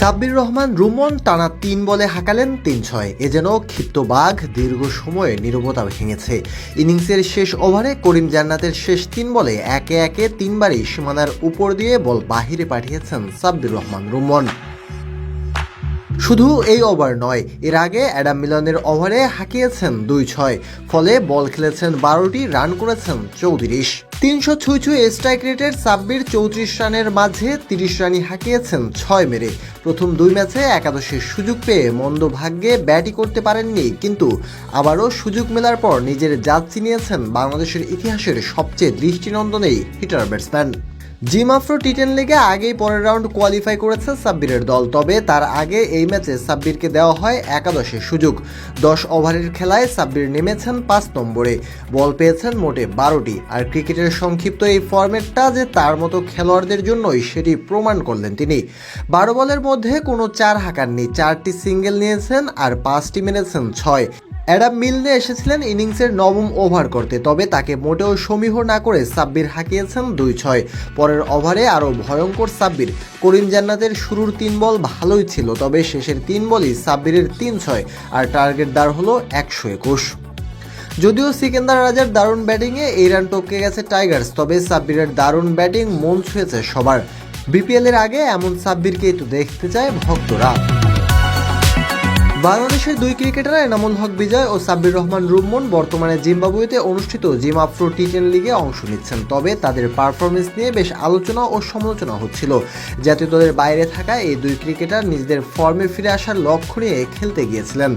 সাব্বির রহমান রুমন টানা তিন বলে হাঁকালেন তিন ছয় এ যেন ক্ষিপ্ত বাঘ দীর্ঘ সময়ে নিরবতা ভেঙেছে। ইনিংসের শেষ ওভারে করিম জান্নাতের শেষ তিন বলে একে একে তিনবারই সীমানার উপর দিয়ে বল বাহিরে পাঠিয়েছেন সাব্বির রহমান রুমন। শুধু এই ওভার নয়, এর আগে অ্যাডাম মিলনের ওভারে হাঁকিয়েছেন দুই ছয় ফলে বল খেলেছেন বারোটি, রান করেছেন চৌত্রিশ। তিনশো ছুঁই ছুঁই স্ট্রাইক রেটের সাব্বির চৌত্রিশ রানের মাঝে তিরিশ রানই হাঁকিয়েছেন ছয় মেরে। প্রথম দুই ম্যাচে একাদশের সুযোগ পেয়ে মন্দ ভাগ্যে ব্যাটই করতে পারেননি, কিন্তু আবারও সুযোগ মেলার পর নিজের জাত চিনিয়েছেন বাংলাদেশের ইতিহাসের সবচেয়ে দৃষ্টিনন্দনেই hitter batsman. Zim Afro T ten লিগে আগেই পরের রাউন্ড কোয়ালিফাই করেছে সাব্বিরের দল, তবে তার আগে এই ম্যাচে সাব্বিরকে দেওয়া হয় একাদশে সুযোগ। দশ ওভারের খেলায় সাব্বির নেমেছেন পাঁচ নম্বরে। বল পেয়েছেন মোটে বারোটি। আর ক্রিকেটের সংক্ষিপ্ত এই ফরম্যাটটা যে তার মতো খেলোয়াড়দের জন্যই সেটি প্রমাণ করলেন তিনি। বারো বলের মধ্যে কোনো চার হাঁকাননি, চারটি সিঙ্গেল নিয়েছেন আর পাঁচটি মেরেছেন ছয়। অ্যাডাম মিলনে এসেছিলেন ইনিংসের নবম ওভার করতে, তবে তাকে মোটেও সমীহ না করে সাব্বির হাঁকিয়েছেন দুই ছয় পরের ওভারে আরও ভয়ঙ্কর সাব্বির। করিম জান্নাতের শুরুর তিন বল ভালোই ছিল, তবে শেষের তিন বলই সাব্বিরের তিন ছয় আর টার্গেট দাঁড় হলো একশো একুশ। যদিও সিকেন্দার রাজার দারুণ ব্যাটিংয়ে এই রান টপকে গেছে টাইগার্স, তবে সাব্বিরের দারুণ ব্যাটিং মন ছুঁয়েছে সবার। বিপিএলের আগে এমন সাব্বিরকেই তো দেখতে চায় ভক্তরা। বাংলাদেশের দুই ক্রিকেটার এনামুল হক বিজয় ও সাব্বির রহমান রুম্মন বর্তমানে জিম্বাবুয়েতে অনুষ্ঠিত জিম আফ্রো টি টেন লিগে অংশ নিচ্ছেন। তবে তাদের পারফরমেন্স নিয়ে বেশ আলোচনা ও সমালোচনা হচ্ছিল। জাতীয় দলের বাইরে থাকা এই দুই ক্রিকেটার নিজেদের ফর্মে ফিরে আসার লক্ষ্য নিয়ে খেলতে গিয়েছিলেন।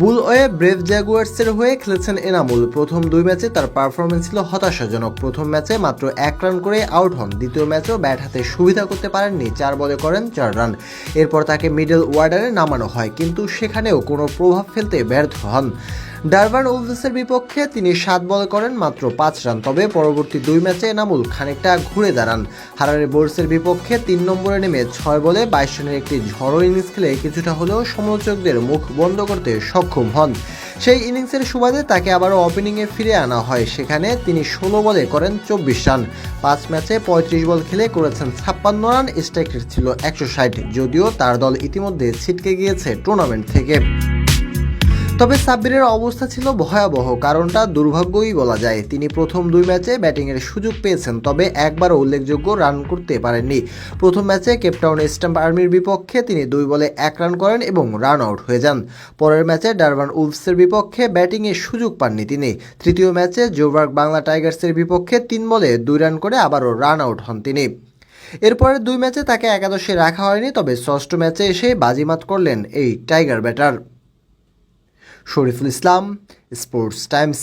বুলওয়ে ব্রেভ জ্যাগুয়ার্সের হয়ে খেলেছেন এনামুল। প্রথম দুই ম্যাচে তার পারফরমেন্স ছিল হতাশাজনক। প্রথম ম্যাচে মাত্র এক রান করে আউট হন। দ্বিতীয় ম্যাচেও ব্যাট হাতে সুবিধা করতে পারেননি, চার বলে করেন চার রান। এরপর তাকে মিডল ওয়ার্ডারে নামানো হয়, কিন্তু কোনো প্রভাব ফেলতে ব্যর্থ হন। ডারবান উলভেসের বিপক্ষে তিনি সাত বল করেন মাত্র পাঁচ রান। তবে পরবর্তী দুই ম্যাচে এনামুল খানিকটা ঘুরে দাঁড়ান। হারারে বোর্ডসের বিপক্ষে তিন নম্বরে নেমে ছয় বলে বাইশ রানের একটি ঝড়ো ইনিংস খেলে কিছুটা হলেও সমালোচকদের মুখ বন্ধ করতে সক্ষম হন। সেই ইনিংসের সুবাদে তাকে আবারও ওপেনিংয়ে ফিরে আনা হয়। সেখানে তিনি ষোলো বলে করেন চব্বিশ রান। পাঁচ ম্যাচে পঁয়ত্রিশ বল খেলে করেছেন ছাপ্পান্ন রান স্ট্রাইক ছিল একশো ষাট। যদিও তার দল ইতিমধ্যে ছিটকে গিয়েছে টুর্নামেন্ট থেকে। তবে সাব্বিরের অবস্থা ছিল ভয়াবহ, কারণটা দুর্ভাগ্যই বলা যায়। তিনি প্রথম দুই ম্যাচে ব্যাটিংয়ের সুযোগ পেয়েছেন, তবে একবারও উল্লেখযোগ্য রান করতে পারেননি। প্রথম ম্যাচে কেপটাউন স্ট্যাম্প আর্মির বিপক্ষে তিনি দুই বলে এক রান করেন এবং রান আউট হয়ে যান। পরের ম্যাচে ডারবান উলফসের বিপক্ষে ব্যাটিংয়ের সুযোগ পাননি তিনি। তৃতীয় ম্যাচে জোবার্গ বাংলা টাইগার্সের বিপক্ষে তিন বলে দুই রান করে আবারও রান আউট হন তিনি। এরপরের দুই ম্যাচে তাকে একাদশে রাখা হয়নি, তবে ষষ্ঠ ম্যাচে এসে বাজিমাত করলেন এই tiger batter. Shariful Islam sports Times